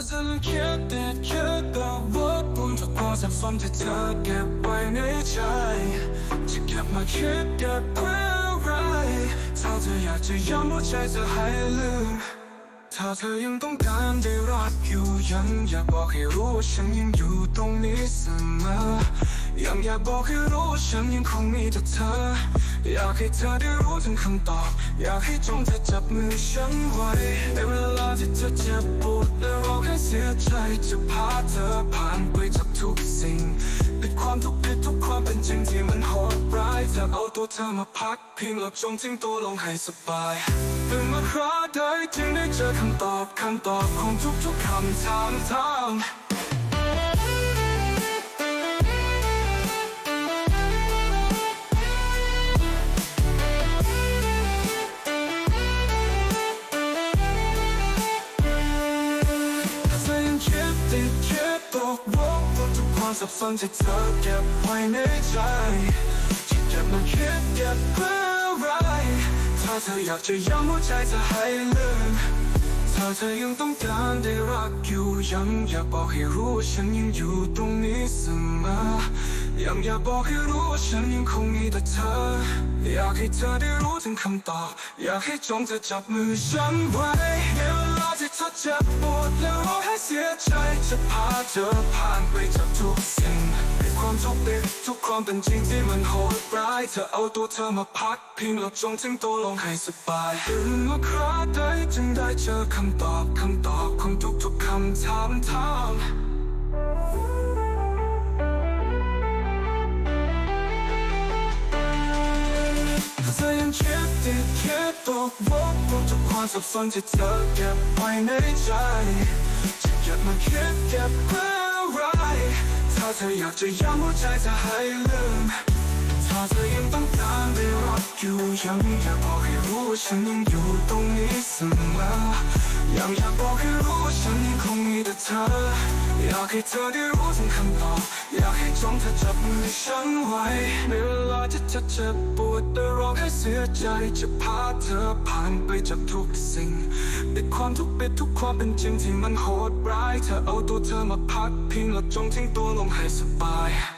ถ้าเธอนั้นคิดติดคิดก็ว่าปุ่นทุกความสับสนที่เธอเก็บไว้ในใจจะเก็บมาคิดเก็บเพื่ออะไรถ้าเธออยากจะย้ำว่าใจจะให้ลืมถ้าเธอยังต้องการได้รักอยู่ยังอยากบอกให้รู้ว่าฉันยังอยู่ตรงนี้เสมอังอยากบอกให้รู้ว่าฉันยังคงมีแต่เธอ อยากให้เธอได้รู้ถึงคำตอบ อยากให้จงเธอจับมือฉันไว้ในเวลาที่เธอเจ็บปวดและร้องไห้เสียใจจะพาเธอผ่านไปจากทุกสิ่งปิดความทุกข์ปิดทุกความเป็นจริงที่มันโหดร้ายจะเอาตัวเธอมาพักพิงหลับจงทิ้งตัวลงให้สบายเป็นมาคราใดจึงได้เจอคำตอบคำตอบของทุกๆคำถามถาม คิดติดคิดตกลงบนทุกความสับสนที่เธอเก็บไว้ในใจที่เก็บมาคิดเก็บเพื่ออะไรถ้าเธออยากจะย้ำหัวใจจะให้ลืมถ้าเธอยังต้องการได้รักอยู่ยังอยากบอกให้รู้ฉันยังอยู่ตรงนี้เสมอยังอยากบอกให้รู้ว่าฉันยังคงมีแต่เธอ อยากให้เธอได้รู้ถึงคำตอบ อยากให้จงเธอจับมือฉันไว้ในเวลาที่เธอเจ็บ จจะพาเธอผ่านไปจากทุกสิ่งให้ความทุกข์เด็กทุกความเป็นจริงที่มันโหดร้ายเธอเอาตัวเธอมาพักพิงหลับจงทิ้งตัวลงให้สบายตื่นมาคราใดจึงได้เจอคำตอบคำตอบของทุกๆคำถามถามถ้าเธอยังคิดติดคิดตกลงบนทุกความสับสนที่เธอเก็บไว้ในใจ จะเก็บมาคิดเก็บเพื่ออะไรถ้าเธออยากจะย้ำหัวใจจะให้ลืม ถ้าเธอยังต้องการได้รักอยู่ยังอยากบอกให้รู้ว่าฉันยังอยู่ตรงนี้เสมอยังอยากบอกให้รู้ว่าฉันยังคงมีแต่เธอ อยากให้เธอได้รู้ถึงคำตอบอยากให้จงเธอจับมือฉันไว้ในเวลาที่เธอเจ็บปวดแต่ร้องให้เสียใจจะพาเธอผ่านไปจากทุกสิ่งปิดความทุกข์ปิดทุกความเป็นจริงที่มันโหดร้ายเธอเอาตัวเธอมาพักพิงแล้วจงทิ้งตัวลงให้สบาย